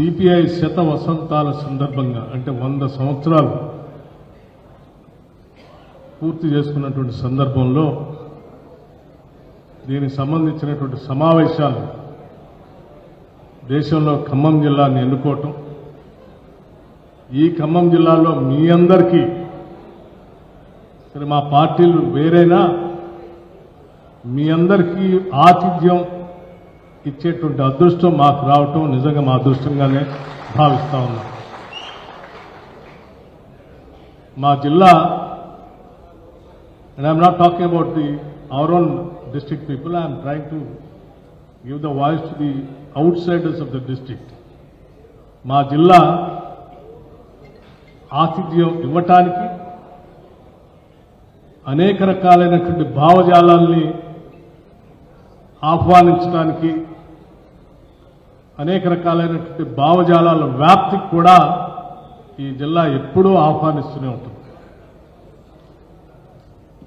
CPI శత వసంతాల సందర్భంగా అంటే వంద సంవత్సరాలు పూర్తి చేసుకున్నటువంటి సందర్భంలో దీనికి సంబంధించినటువంటి సమావేశాలు దేశంలో ఖమ్మం జిల్లాని ఎన్నుకోవటం. ఈ ఖమ్మం జిల్లాలో మీ అందరికీ సరే మా పార్టీలు వేరైనా మీ అందరికీ ఆతిథ్యం ఇచ్చేటువంటి అదృష్టం మాకు రావటం నిజంగా మా అదృష్టంగానే భావిస్తూ ఉన్నాం. మా జిల్లా and I'm not talking about the our own district people I'm trying to give the voice to the outsiders of the district మా జిల్లా ఆతిథ్యం ఇవ్వటానికి అనేక రకాలైనటువంటి భావజాలాల్ని ఆహ్వానించడానికి అనేక రకాలైనటువంటి భావజాలాల వ్యాప్తికి కూడా ఈ జిల్లా ఎప్పుడూ ఆహ్వానిస్తూనే ఉంటుంది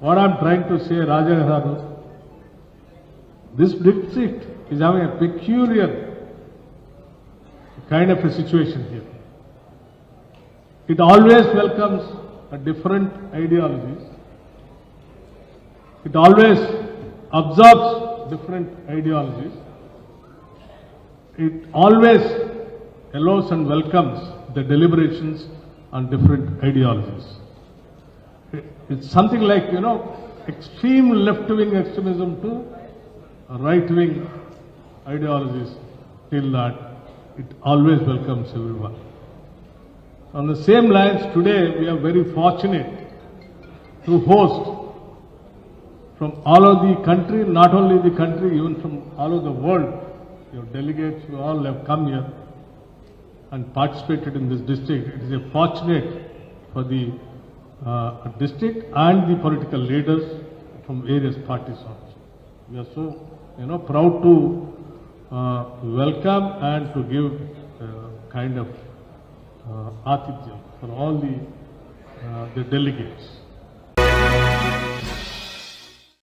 what I'm trying to say Raja garu this district is having a peculiar kind of a situation here it always welcomes a different ideologies. It always absorbs different ideologies. It always allows and welcomes the deliberations on different ideologies. It- It's something like, you know, extreme left-wing extremism to right-wing ideologies till that it always welcomes everyone. On the same lines, today we are very fortunate to host from all over the country, not only the country, even from all over the world. Your delegates, you all have come here and participated in this district. It is a fortunate for the uh, district and the political leaders from various parties also. We are so, you know, proud to uh, welcome and to give uh, kind of uh, atithya for all the, uh, the delegates.